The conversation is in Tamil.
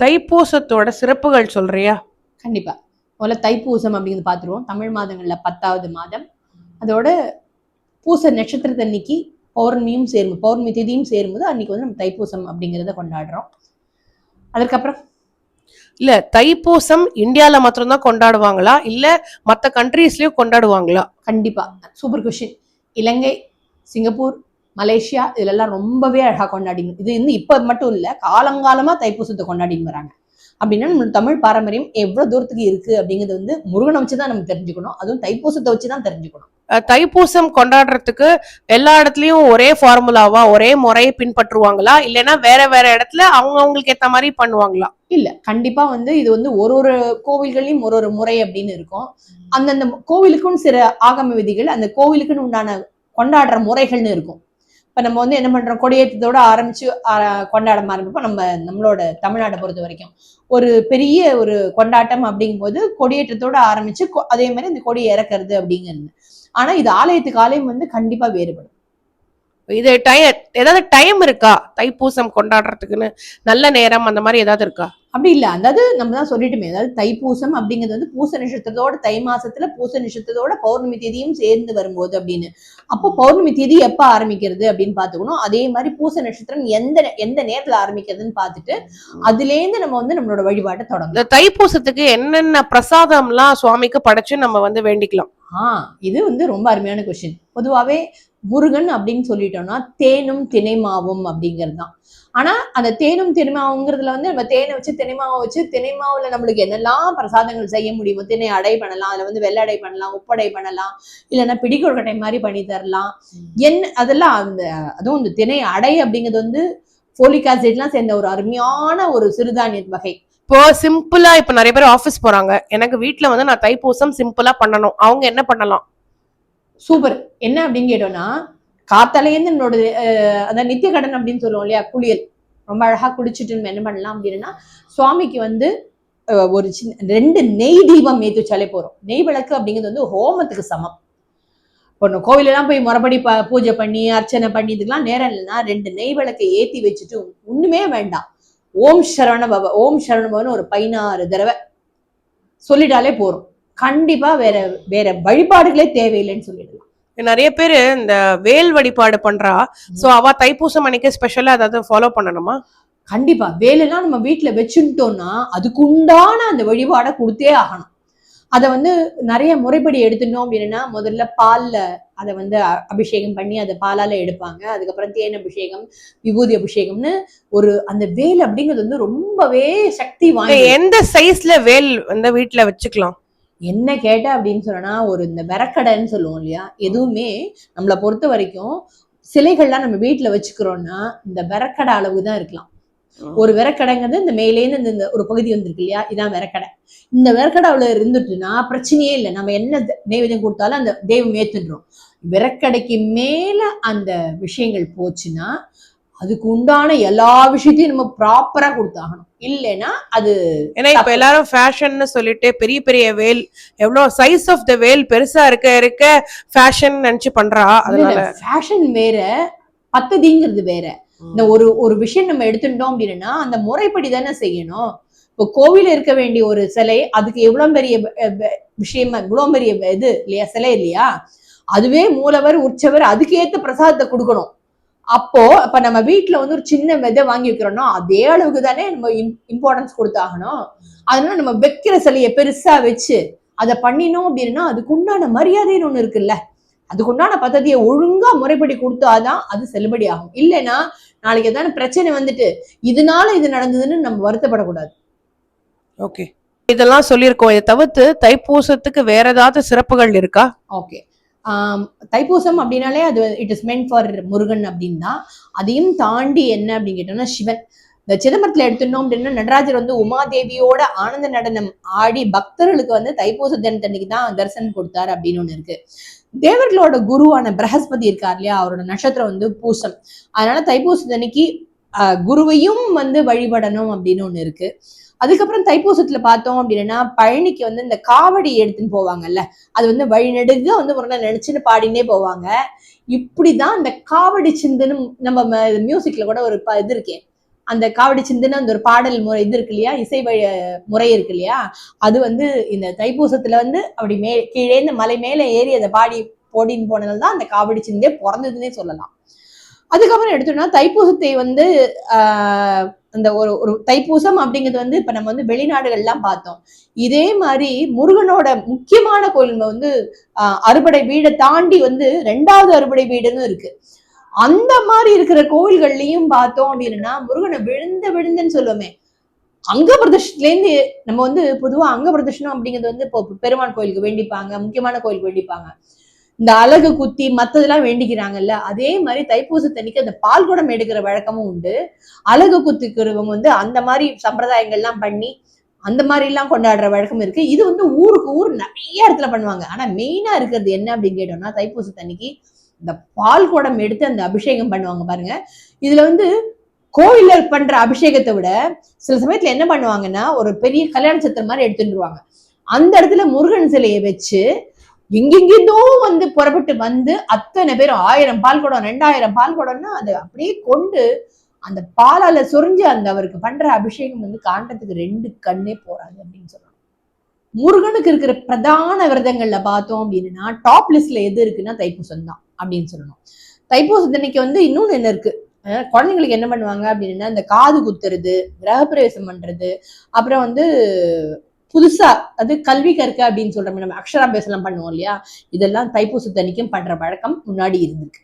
தைப்பூசத்தோட சிறப்புகள் சொல்றியா? கண்டிப்பா. முதல்ல தைப்பூசம் அப்படிங்கிறது பார்த்துருவோம். தமிழ் மாதங்கள்ல பத்தாவது மாதம். அதோட பூச நட்சத்திரத்தன்னைக்கு பௌர்ணமியும் சேரும். பௌர்ணமி திதியும் சேரும்போது அன்னைக்கு வந்து நம்ம தைப்பூசம் அப்படிங்கிறத கொண்டாடுறோம். அதுக்கப்புறம்? இல்ல தைப்பூசம் இந்தியால மாத்திரம்தான் கொண்டாடுவாங்களா? இல்ல மத்த கண்ட்ரீஸ்லயும் கொண்டாடுவாங்களா? கண்டிப்பா. Super question Ilangai Singapore Malaysia இதுலெல்லாம் ரொம்பவே அழகா கொண்டாடிங்க இது வந்து இப்ப மட்டும் இல்ல காலங்காலமா தைப்பூசத்தை கொண்டாடின்னு வராங்க. அப்படின்னா நம்ம தமிழ் பாரம்பரியம் எவ்வளவு தூரத்துக்கு இருக்கு அப்படிங்கிறது வந்து முருகனை வச்சுதான் நம்ம தெரிஞ்சுக்கணும். அதுவும் தைப்பூசத்தை வச்சுதான் தெரிஞ்சுக்கணும். அஹ் தைப்பூசம் கொண்டாடுறதுக்கு எல்லா இடத்துலயும் ஒரே ஃபார்முலாவா ஒரே முறையை பின்பற்றுவாங்களா? இல்லைன்னா வேற வேற இடத்துல அவங்க அவங்களுக்கு ஏத்த மாதிரி பண்ணுவாங்களா? இல்ல கண்டிப்பா வந்து இது வந்து ஒரு ஒரு கோவில்களையும் ஒரு ஒரு முறை அப்படின்னு இருக்கும். அந்தந்த கோவிலுக்கும் சில ஆகம விதிகள் அந்த கோவிலுக்குன்னு உண்டான கொண்டாடுற முறைகள்னு இருக்கும். இப்போ நம்ம வந்து என்ன பண்ணுறோம் கொடியேற்றத்தோட ஆரம்பித்து ஆஹ், கொண்டாட ஆரம்பிப்போம். நம்ம நம்மளோட தமிழ்நாட்டை பொறுத்த வரைக்கும். ஒரு பெரிய ஒரு கொண்டாட்டம் அப்படிங்கும்போது கொடியேற்றத்தோட ஆரம்பித்து கொ- அதே மாதிரி இந்த கொடி இறக்குறது அப்படிங்கிறது. ஆனால் இது ஆலயத்துக்கு ஆலயம் வந்து கண்டிப்பாக வேறுபடும். இது டைம் ஏதாவது டைம் இருக்கா? தைப்பூசம் கொண்டாடுறதுக்குன்னு நல்ல நேரம் அந்த மாதிரி ஏதாவது இருக்கா? அப்படி இல்ல. அதாவது நம்ம தான் சொல்லிட்டுமே அதாவது தைப்பூசம் அப்படிங்கிறது வந்து பூச நட்சத்திரத்தோட தை மாசத்துல பூச நட்சத்திரத்தோட பௌர்ணமி திதியும் சேர்ந்து வரும்போது அப்படின்னு. அப்போ பௌர்ணமி திதி எப்ப ஆரம்பிக்கிறது அப்படின்னு பாத்துக்கணும் அதே மாதிரி பூச நட்சத்திரம் எந்த எந்த நேரத்துல ஆரம்பிக்கிறதுன்னு பார்த்துட்டு அதுலேருந்து நம்ம வந்து நம்மளோட வழிபாட்டை தொடங்கலாம் இந்த தைப்பூசத்துக்கு என்னென்ன பிரசாதம்லாம் சுவாமிக்கு படைச்சு நம்ம வந்து வேண்டிக்கலாம்? ஆ இது வந்து ரொம்ப அருமையான கொஸ்டின் பொதுவாவே முருகன் அப்படின்னு சொல்லிட்டோம்னா தேனும் திணைமாவும் அப்படிங்கிறது தான் ஆனா அந்த தேனும் திணைமாவுங்கிறதுல வந்து நம்ம தேனை வச்சு திணைமாவை வச்சு திணைமாவுல நம்மளுக்கு என்னெல்லாம் பிரசாதங்கள் செய்ய முடியுமோ திணை அடை பண்ணலாம் அதுல வந்து வெள்ளடை பண்ணலாம் உப்படை பண்ணலாம் இல்லைன்னா பிடிக்கொழுக்கட்டை மாதிரி பண்ணி தரலாம். என்ன அதெல்லாம் அந்த அதுவும் இந்த திணை அடை அப்படிங்கிறது வந்து ஃபோலிக் ஆசிட்லாம் சேர்ந்த ஒரு அருமையான ஒரு சிறுதானிய வகை. இப்போ சிம்பிளா இப்ப நிறைய பேர் ஆபீஸ் போறாங்க. எனக்கு வீட்ல வந்து நான் தைப்பூசம் சிம்பிளா பண்ணணும். அவங்க என்ன பண்ணலாம்? சூப்பர். என்ன அப்படின்னு கேட்டோம்னா காத்தாலேருந்து என்னோட அந்த நித்திய கடன் அப்படின்னு சொல்லுவோம் இல்லையா குளியல். ரொம்ப அழகா குளிச்சுட்டு நம்ம என்ன பண்ணலாம் அப்படின்னா சுவாமிக்கு வந்து ஒரு சின்ன ரெண்டு நெய் தீபம் ஏற்றி வச்சாலே போறோம் நெய் விளக்கு அப்படிங்கிறது வந்து ஹோமத்துக்கு சமம். ஒன்று கோவிலெல்லாம் போய் முறைப்படி ப பூஜை பண்ணி அர்ச்சனை பண்ணி இதுக்கெல்லாம் நேரம் இல்லைன்னா ரெண்டு நெய் விளக்கை ஏற்றி வச்சுட்டு ஒண்ணுமே வேண்டாம். ஓம் சரவண பவ ஓம் சரவண பவன் ஒரு பதினாறு தடவை சொல்லிட்டாலே போறோம் கண்டிப்பா வேற வேற வழிபாடுகளே தேவையில்லைன்னு சொல்லிடலாம். நிறைய பேர் இந்த வேல் வழிபாடு பண்றா. சோ அவ தைப்பூசம் அன்னைக்கு ஸ்பெஷலா ஏதாவது ஃபாலோ பண்ணணுமா? கண்டிப்பா. வேலையெல்லாம் நம்ம வீட்டுல வச்சுட்டோம்னா அதுக்கு உண்டான அந்த வழிபாடை கொடுத்தே ஆகணும். அதை வந்து நிறைய முறைப்படி எடுத்துட்டோம் அப்படின்னா முதல்ல பால்ல அதை வந்து அபிஷேகம் பண்ணி அதை பாலால எடுப்பாங்க. அதுக்கப்புறம் தேன் அபிஷேகம் விபூதி அபிஷேகம்னு ஒரு அந்த வேல் அப்படிங்கிறது வந்து ரொம்பவே சக்தி இல்ல, வாய்ந்தது. எந்த சைஸ்ல வேல் வந்து வீட்ல வச்சுக்கலாம்? என்ன கேட்ட அப்படின்னு சொன்னா ஒரு இந்த விறக்கடைன்னு சொல்லுவோம் இல்லையா? எதுவுமே நம்மளை பொறுத்த வரைக்கும் சிலைகள்லாம் நம்ம வீட்டுல வச்சுக்கிறோம்னா இந்த விறக்கடை அளவு தான் இருக்கலாம் ஒரு விறக்கடைங்கிறது இந்த மேலேருந்து இந்த- ஒரு பகுதி வந்திருக்கு இல்லையா? இதான் விறக்கடை. இந்த விறக்கடை அவ்வளவு இருந்துட்டுன்னா பிரச்சனையே இல்லை. நம்ம என்ன நைவேத்தியம் கொடுத்தாலும் அந்த தெய்வம் ஏத்துடுறோம் விறக்கடைக்கு மேல அந்த விஷயங்கள் போச்சுன்னா அதுக்கு உண்டான எல்லா விஷயத்தையும் நம்ம ப்ராப்பரா கொடுத்தாகணும். இல்லைன்னா அது ஏன்னா இப்ப எல்லாரும் ஃபேஷன்னு சொல்லிட்டு பெரிய பெரிய வேல் எவ்வளவு சைஸ் ஆஃப் த வேல் பெருசா இருக்க இருக்க ஃபேஷன் நினைச்சு பண்றா அதனால. ஃபேஷன் வேற பத்ததிங்கிறது வேற. இந்த ஒரு ஒரு விஷயம் நம்ம எடுத்துட்டோம் அப்படின்னா அந்த முறைப்படி தானே செய்யணும். இப்போ கோவில இருக்க வேண்டிய ஒரு சிலை அதுக்கு எவ்வளவு பெரிய விஷயமா இவ்வளவு பெரிய இது இல்லையா சிலை இல்லையா? அதுவே மூலவர் உற்சவர் அதுக்கு ஏத்த பிரசாதத்தை கொடுக்கணும். அப்போ இப்ப நம்ம வீட்ல வந்து ஒரு சின்ன விதை வாங்கி வைக்கிறோம்னா அதே அளவுக்கு தானே நம்ம இம்பார்ட்டன்ஸ் கொடுத்தாகணும். அதனால நம்ம வைக்கிற சிலையை பெருசா வச்சு அதை பண்ணினோம் அப்படின்னா அதுக்கு உண்டான மரியாதைன்னு ஒண்ணு இருக்குல்ல. அதுக்குண்டான பദ്ധதியை ஒழுங்கா முறைப்படி கொடுத்தாதான் அது செல்லுபடி ஆகும். இல்லைன்னா நாளைக்கு ஏதாவது பிரச்சனை வந்துட்டு இதனால இது நடந்ததுன்னு நம்ம வருத்தப்படக்கூடாது. ஓகே. இதெல்லாம் சொல்லியிருக்கோம். இதை தவிர்த்து தைப்பூசத்துக்கு வேற ஏதாவது சிறப்புகள் இருக்கா? ஓகே. தைப்பூசம் அப்படின்னாலே அது it is meant for Murugan அப்படின்னு தான் அதையும் தாண்டி என்ன அப்படின்னு கேட்டோம்னா சிவன். இந்த சிதம்பரத்துல எடுத்துட்டோம் அப்படின்னா நடராஜர் வந்து உமாதேவியோட ஆனந்த நடனம் ஆடி பக்தர்களுக்கு வந்து தைப்பூச தினத்தன்னைக்கு தான் தரிசனம் கொடுத்தாரு அப்படின்னு ஒண்ணு இருக்கு. தேவர்களோட குருவான பிரகஸ்பதி இருக்கார் இல்லையா அவரோட நட்சத்திரம் வந்து பூசம். அதனால தைப்பூசத்தன்னைக்கு ஆஹ், குருவையும் வந்து வழிபடணும் அப்படின்னு ஒன்று இருக்கு. அதுக்கப்புறம் தைப்பூசத்துல பார்த்தோம் அப்படின்னா பழனிக்கு வந்து இந்த காவடி எடுத்துன்னு போவாங்கல்ல அது வந்து வழிநெடுக வந்து ஒரு நாள் நினைச்சுன்னு பாடினே போவாங்க. இப்படிதான் அந்த காவடி சிந்துன்னு நம்ம மியூசிக்ல கூட ஒரு ப- இது இருக்கேன் அந்த காவடி சிந்துன்னு அந்த ஒரு பாடல் முறை இது இருக்கு இல்லையா? இசை வழி முறை இருக்கு இல்லையா? அது வந்து இந்த தைப்பூசத்துல வந்து அப்படி மே கீழே இருந்து மலை மேலே ஏறி அதை பாடி போடின்னு போனதுனால தான் அந்த காவடி சிந்தே பிறந்ததுன்னே சொல்லலாம். அதுக்கப்புறம் எடுத்தோம்னா தைப்பூசத்தை வந்து ஆஹ் அந்த ஒரு ஒரு தைப்பூசம் அப்படிங்கிறது வந்து இப்ப நம்ம வந்து வெளிநாடுகள்லாம் பார்த்தோம். இதே மாதிரி முருகனோட முக்கியமான கோயில் வந்து ஆஹ் அறுபடை வீடை தாண்டி வந்து ரெண்டாவது அறுபடை வீடுன்னு இருக்கு. அந்த மாதிரி இருக்கிற கோயில்கள்லயும் பார்த்தோம் அப்படின்னா முருகனை விழுந்த விழுந்துன்னு சொல்லுவோமே. அங்க பிரதர்ஷனத்துலேருந்து நம்ம வந்து பொதுவா அங்க பிரதர்ஷனம் அப்படிங்கிறது வந்து இப்போ பெருமாள் கோயிலுக்கு வேண்டிப்பாங்க முக்கியமான கோயிலுக்கு வேண்டிப்பாங்க. இந்த அழகு குத்தி மத்ததெல்லாம் வேண்டிக்கிறாங்கல்ல அதே மாதிரி தைப்பூசத்தன்னைக்கு அந்த பால் குடம் எடுக்கிற வழக்கமும் உண்டு. அழகு குத்திக்கிறவங்க வந்து அந்த மாதிரி சம்பிரதாயங்கள்லாம் பண்ணி அந்த மாதிரி எல்லாம் கொண்டாடுற வழக்கம் இருக்கு. இது வந்து ஊருக்கு ஊர் நிறைய இடத்துல பண்ணுவாங்க. ஆனா மெயினா இருக்கிறது என்ன அப்படின்னு கேட்டோம்னா தைப்பூசத்தன்னைக்கு இந்த பால் குடம் எடுத்து அந்த அபிஷேகம் பண்ணுவாங்க பாருங்க. இதுல வந்து கோயில்ல பண்ற அபிஷேகத்தை விட சில சமயத்துல என்ன பண்ணுவாங்கன்னா ஒரு பெரிய கல்யாண சத்திரம் மாதிரி எடுத்துட்டுருவாங்க அந்த இடத்துல முருகன் சிலையை வச்சு எங்கெங்கிருந்தோ வந்து புறப்பட்டு வந்து அத்தனை பேர் ஆயிரம் பால் குடம் ரெண்டாயிரம் பால் குடம்னா அதை அப்படியே கொண்டு அந்த பாலால சொரிஞ்சு அந்த அவருக்கு பண்ற அபிஷேகம் வந்து காண்டத்துக்கு ரெண்டு கண்ணே போறாது அப்படின்னு சொல்றாங்க. முருகனுக்கு இருக்கிற பிரதான விரதங்கள்ல பார்த்தோம் அப்படின்னா டாப் லிஸ்ட்ல எது இருக்குன்னா தைப்பூசம் தான் அப்படின்னு சொல்லணும். தைப்பூசத்தன்னைக்கு வந்து இன்னொன்னு என்ன இருக்கு? குழந்தைங்களுக்கு என்ன பண்ணுவாங்க அப்படின்னா இந்த காது குத்துறது கிரகப்பிரவேசம் பண்றது அப்புறம் வந்து புதுசா அது கல்வி கற்க அப்படின்னு சொல்றோம் நம்ம அக்ஷராபியாசம் பண்ணுவோம் இல்லையா? இதெல்லாம் தைப்பூசத்தன்னைக்கும் பண்ற வழக்கம் முன்னாடி இருந்திருக்கு.